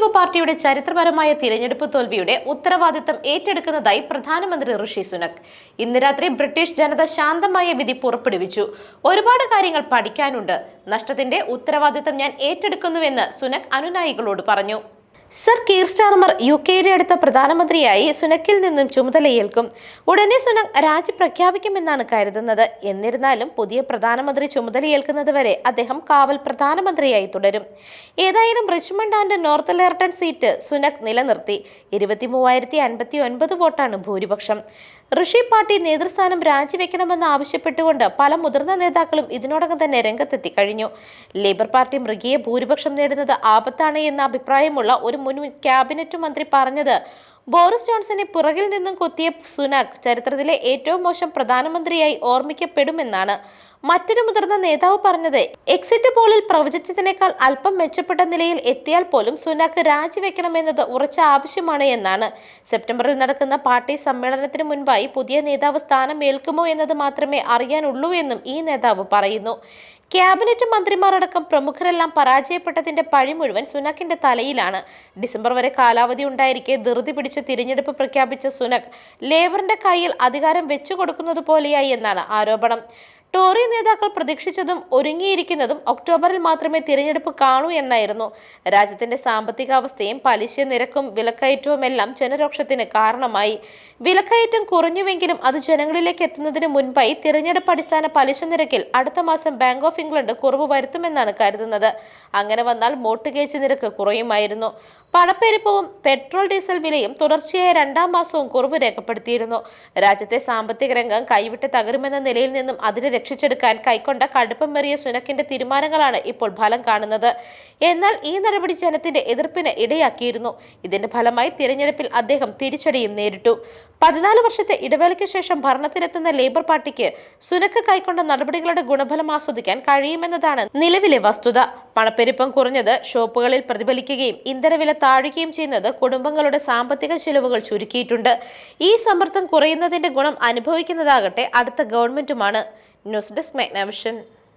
Labour പാർട്ടിയുടെ ചരിത്രപരമായ തിരഞ്ഞെടുപ്പ് തോൽവിയുടെ ഉത്തരവാദിത്തം ഏറ്റെടുക്കുന്നതായി പ്രധാനമന്ത്രി ഋഷി സുനക്. ഇന്ന് രാത്രി ബ്രിട്ടീഷ് ജനത ശാന്തമായ വിധി പുറപ്പെടുവിച്ചു. ഒരുപാട് കാര്യങ്ങൾ പഠിക്കാനുണ്ട്. നഷ്ടത്തിന്റെ ഉത്തരവാദിത്തം ഞാൻ ഏറ്റെടുക്കുന്നുവെന്ന് സുനക് അനുനായികളോട് പറഞ്ഞു. സർ കീർ സ്റ്റാർമർ യു കെയുടെ അടുത്ത പ്രധാനമന്ത്രിയായി സുനക്കിൽ നിന്നും ചുമതലയേൽക്കും. ഉടനെ സുനക് രാജി പ്രഖ്യാപിക്കുമെന്നാണ് കരുതുന്നത്. എന്നിരുന്നാലും പുതിയ പ്രധാനമന്ത്രി ചുമതലയേൽക്കുന്നത് വരെ അദ്ദേഹം കാവൽ പ്രധാനമന്ത്രിയായി തുടരും. ഏതായാലും Richmond and Northallerton seat Sunak നിലനിർത്തി. ഇരുപത്തി മൂവായിരത്തി അൻപത്തി ഒൻപത് വോട്ടാണ് ഭൂരിപക്ഷം. ഋഷി പാർട്ടി നേതൃസ്ഥാനം രാജിവെക്കണമെന്ന് ആവശ്യപ്പെട്ടുകൊണ്ട് പല മുതിർന്ന നേതാക്കളും ഇതിനോടകം തന്നെ രംഗത്തെത്തി കഴിഞ്ഞു. ലേബർ പാർട്ടി മൃഗീയ ഭൂരിപക്ഷം നേടുന്നത് ആപത്താണ് എന്ന അഭിപ്രായമുള്ള ഒരു മുൻ ക്യാബിനറ്റ് മന്ത്രി പറഞ്ഞത് ബോറിസ് ജോൺസനെ പുറകിൽ നിന്നും കൊത്തിയ സുനാക് ചരിത്രത്തിലെ ഏറ്റവും മോശം പ്രധാനമന്ത്രിയായി ഓർമ്മിക്കപ്പെടുമെന്നാണ്. മറ്റൊരു മുതിർന്ന നേതാവ് പറഞ്ഞത് എക്സിറ്റ് പോളിൽ പ്രവചിച്ചതിനേക്കാൾ അല്പം മെച്ചപ്പെട്ട നിലയിൽ എത്തിയാൽ പോലും സുനാക്ക് രാജിവെക്കണമെന്നത് ഉറച്ച ആവശ്യമാണ് എന്നാണ്. സെപ്റ്റംബറിൽ നടക്കുന്ന പാർട്ടി സമ്മേളനത്തിന് മുൻപായി പുതിയ നേതാവ് സ്ഥാനം ഏൽക്കുമോ എന്നത് മാത്രമേ അറിയാനുള്ളൂ എന്നും ഈ നേതാവ് പറയുന്നു. ക്യാബിനറ്റ് മന്ത്രിമാരടക്കം പ്രമുഖരെല്ലാം പരാജയപ്പെട്ടതിന്റെ പഴി മുഴുവൻ സുനക്കിന്റെ തലയിലാണ്. ഡിസംബർ വരെ കാലാവധി ഉണ്ടായിരിക്കെ ധൃതി പിടിച്ച് തിരഞ്ഞെടുപ്പ് പ്രഖ്യാപിച്ച സുനക് ലേബറിന്റെ കയ്യിൽ അധികാരം വെച്ചു കൊടുക്കുന്നത് പോലെയായി എന്നാണ് ആരോപണം. ടോറി നേതാക്കൾ പ്രതീക്ഷിച്ചതും ഒരുങ്ങിയിരിക്കുന്നതും ഒക്ടോബറിൽ മാത്രമേ തിരഞ്ഞെടുപ്പ് കാണൂ എന്നായിരുന്നു. രാജ്യത്തിന്റെ സാമ്പത്തികാവസ്ഥയും പലിശ നിരക്കും വിലക്കയറ്റവും എല്ലാം ജനരോക്ഷത്തിന് കാരണമായി. വിലക്കയറ്റം കുറഞ്ഞുവെങ്കിലും അത് ജനങ്ങളിലേക്ക് എത്തുന്നതിന് മുൻപായി തിരഞ്ഞെടുപ്പ് അടിസ്ഥാന പലിശ നിരക്കിൽ അടുത്ത മാസം ബാങ്ക് ഓഫ് ഇംഗ്ലണ്ട് കുറവ് വരുത്തുമെന്നാണ് കരുതുന്നത്. അങ്ങനെ വന്നാൽ മോട്ടുഗേജ് നിരക്ക് കുറയുമായിരുന്നു. പണപ്പെരുപ്പവും പെട്രോൾ ഡീസൽ വിലയും തുടർച്ചയായ രണ്ടാം മാസവും കുറവ് രേഖപ്പെടുത്തിയിരുന്നു. രാജ്യത്തെ സാമ്പത്തിക രംഗം കൈവിട്ട് തകരുമെന്ന നിലയിൽ നിന്നും അതിനെ രക്ഷിച്ചെടുക്കാൻ കൈക്കൊണ്ട കടുപ്പമേറിയ സുനക്കിന്റെ തീരുമാനങ്ങളാണ് ഇപ്പോൾ ഫലം കാണുന്നത്. എന്നാൽ ഈ നടപടി ജനത്തിന്റെ എതിർപ്പിന് ഇടയാക്കിയിരുന്നു. ഇതിന്റെ ഫലമായി തിരഞ്ഞെടുപ്പിൽ അദ്ദേഹം തിരിച്ചടിയും നേരിട്ടു. പതിനാല് വർഷത്തെ ഇടവേളയ്ക്ക് ശേഷം ഭരണത്തിലെത്തുന്ന ലേബർ പാർട്ടിക്ക് സുനക്ക് കൈക്കൊണ്ട നടപടികളുടെ ഗുണഫലം ആസ്വദിക്കാൻ കഴിയുമെന്നതാണ് നിലവിലെ വസ്തുത. പണപ്പെരുപ്പം കുറഞ്ഞത് ഷോപ്പുകളിൽ പ്രതിഫലിക്കുകയും ഇന്ധനവില താഴുകയും ചെയ്യുന്നത് കുടുംബങ്ങളുടെ സാമ്പത്തിക ചെലവുകൾ ചുരുക്കിയിട്ടുണ്ട്. ഈ സമ്മർദ്ദം കുറയുന്നതിന്റെ ഗുണം അനുഭവിക്കുന്നതാകട്ടെ അടുത്ത ഗവൺമെന്റുമാണ്. News desk മെഗ്നാവിഷൻ.